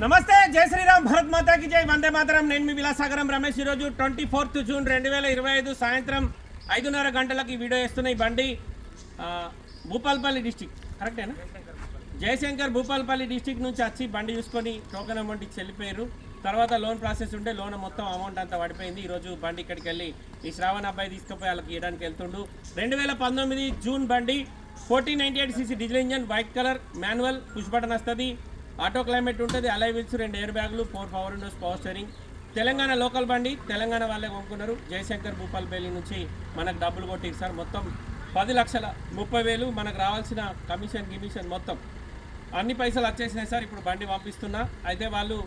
నమస్తే జై శ్రీరామ్ భరత్ మాతాకి జై. వందే మాతరం. నేను మీ విలాసాగరం రమేష్. ఈరోజు ట్వంటీ ఫోర్త్ జూన్ రెండు వేల ఇరవై ఐదు సాయంత్రం ఐదున్నర గంటలకు ఈ వీడియో వేస్తున్న ఈ బండి భూపాల్పల్లి డిస్టిక్. కరెక్టేనా? జయశంకర్ భూపాల్పల్లి డిస్టిక్ నుంచి వచ్చి బండి చూసుకొని టోకెన్ అమౌంట్ ఇచ్చి వెళ్ళిపోయారు. తర్వాత లోన్ ప్రాసెస్ ఉంటే లోన్ మొత్తం అమౌంట్ అంతా పడిపోయింది. ఈరోజు బండి ఇక్కడికి వెళ్ళి ఈ శ్రావణ అబ్బాయి తీసుకుపోయి వాళ్ళకి ఇవ్వడానికి వెళ్తుండు. రెండు వేల పంతొమ్మిది జూన్ బండి fourteen ninety eight CC diesel engine white colour manual push button వస్తుంది. ఆటో క్లైమేట్ ఉంటుంది. అలై వీల్స్ రెండు ఎయిర్ బ్యాగులు four power windows power steering Telangana local బండి తెలంగాణ వాళ్ళే కొనుక్కున్నారు. జయశంకర్ భూపాల్పల్లి నుంచి మనకు డబ్బులు కొట్టిరు సార్. మొత్తం పది లక్షల ముప్పై వేలు మనకు రావాల్సిన కమిషన్ గిమిషన్ మొత్తం అన్ని పైసలు వచ్చేసినాయి సార్. ఇప్పుడు బండి పంపిస్తున్నా. అయితే వాళ్ళు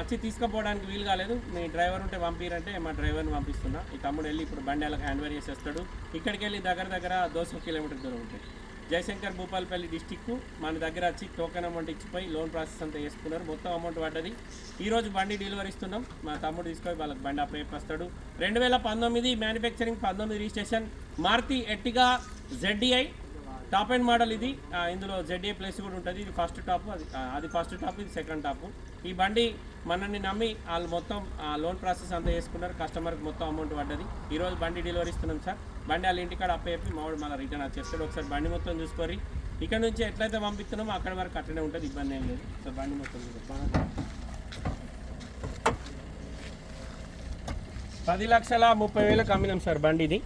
వచ్చి తీసుకుపోవడానికి వీలు కాలేదు. మీ డ్రైవర్ ఉంటే పంపిరంటే మా డ్రైవర్ని పంపిస్తున్నా. ఈ తమ్ముడు వెళ్ళి ఇప్పుడు బండి వాళ్ళకి హ్యాండ్ ఓవర్ చేసేస్తాడు. ఇక్కడికి వెళ్ళి దగ్గర దగ్గర దోశ కిలోమీటర్ దూరం ఉంటుంది. జయశంకర్ భూపాలపల్లి డిస్టిక్ మన దగ్గర వచ్చి టోకెన్ అమౌంట్ ఇచ్చిపోయి లోన్ ప్రాసెస్ అంతా చేసుకున్నారు. మొత్తం అమౌంట్ పడ్డది. ఈరోజు బండి డెలివరీ ఇస్తున్నాం. మా తమ్ముడు తీసుకొని వాళ్ళకి బండి అప్పయ్య వస్తాడు రెండు వేల పంతొమ్మిది మ్యానుఫ్యాక్చరింగ్ పంతొమ్మిది registration Maruti Ertiga ZDI top and model ఇది. ఇందులో జెడ్ఏ ప్లేస్ కూడా ఉంటుంది. ఇది ఫస్ట్ టాప్ అది అది ఫస్ట్ టాప్ ఇది సెకండ్ టాప్ ఈ బండి మనల్ని నమ్మి వాళ్ళు మొత్తం ఆ, లోన్ ప్రాసెస్ అంతా చేసుకున్నారు. కస్టమర్కి మొత్తం అమౌంట్ పడ్డది. ఈరోజు బండి డెలివరీ ఇస్తున్నాం సార్. బండి వాళ్ళ ఇంటికాడ అప్పచెప్పి మావాడు మళ్ళీ రిటర్న్ వచ్చేస్తాడు ఒకసారి బండి మొత్తం చూసుకొని ఇక్కడ నుంచి ఎట్లయితే పంపిస్తున్నామో అక్కడ వరకు అట్లనే ఉంటుంది. ఇబ్బంది ఏం లేదు. సార్ బండి మొత్తం పది లక్షల ముప్పై వేలకు అమ్మినాం సార్ బండి ఇది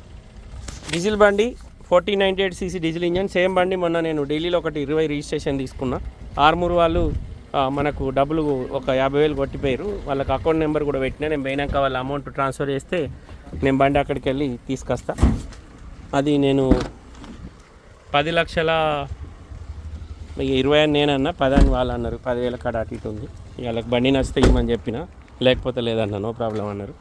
డీజిల్ బండి fourteen ninety eight CC diesel engine. Same బండి మొన్న నేను ఢిల్లీలో ఒకటి ఇరవై రిజిస్ట్రేషన్ తీసుకున్నా. ఆర్మూర్ వాళ్ళు మనకు డబ్బులు ఒక యాభై వేలు కొట్టిపోయారు. వాళ్ళకి అకౌంట్ నెంబర్ కూడా పెట్టినా నేను పోయినాక వాళ్ళ అమౌంట్ ట్రాన్స్ఫర్ చేస్తే నేను బండి అక్కడికి వెళ్ళి తీసుకొస్తా. అది నేను పది లక్షల ఇరవై అని నేనన్నా పది అని వాళ్ళు అన్నారు. పదివేల కాడ అటు ఇటు ఉంది. ఇక వాళ్ళకి బండి నచ్చితే ఇవ్వమని చెప్పిన లేకపోతే లేదన్నా నో ప్రాబ్లం అన్నారు.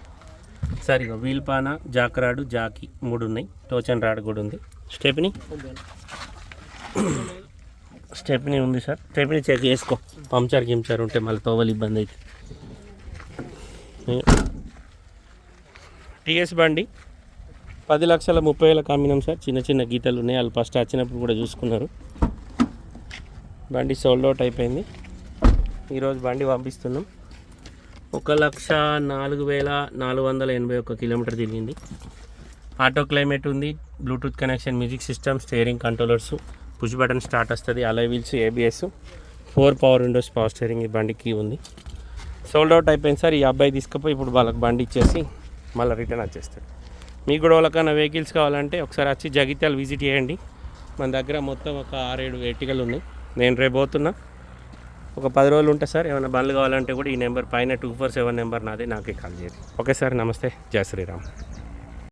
సరిగా వీల్పాన జాకరాడు జాకి మూడు ఉన్నాయి. టోచన్ రాడ్ కూడా ఉంది. స్టెప్ని స్టెప్ని ఉంది సార్. స్టెప్ని చెక్ చేసుకో. పంచర్ గించర్ ఉంటే మళ్ళీ తోవలు ఇబ్బంది అయితే. టీఎస్ బండి. పది లక్షల ముప్పై వేలకు అమ్మినాం సార్. చిన్న చిన్న గీతలు ఉన్నాయి. వాళ్ళు ఫస్ట్ వచ్చినప్పుడు కూడా చూసుకున్నారు. బండి సోల్డ్ అవుట్ అయిపోయింది. ఈరోజు బండి పంపిస్తున్నాం. ఒక లక్ష నాలుగు వేల నాలుగు వందల ఎనభై ఒక్క కిలోమీటర్ తిరిగింది. ఆటో క్లైమేట్ ఉంది. Bluetooth connection music system steering controllers push button start వస్తుంది. Alloy wheels ABS four power windows power steering ఈ బండికి ఉంది. సోల్డ్ అవుట్ అయిపోయింది సార్. ఈ అబ్బాయి తీసుకుపోయి ఇప్పుడు వాళ్ళకి బండి ఇచ్చేసి మళ్ళీ రిటర్న్ వచ్చేస్తాడు. మీకు కూడా వాళ్ళకన్నా వెహికల్స్ కావాలంటే ఒకసారి వచ్చి జగిత్యాల విజిట్ చేయండి. మన దగ్గర మొత్తం ఒక ఆరేడు ఎట్టికలు ఉన్నాయి. నేను రేపు పోతున్నా. ఒక పది రోజులు ఉంటే సార్. ఏమైనా బండ్లు కావాలంటే కూడా ఈ నెంబర్ పైన టూ ఫోర్ సెవెన్ నెంబర్ నాదే. నాకే కాల్ చేయండి. Okay sir. నమస్తే. జయ శ్రీరామ్.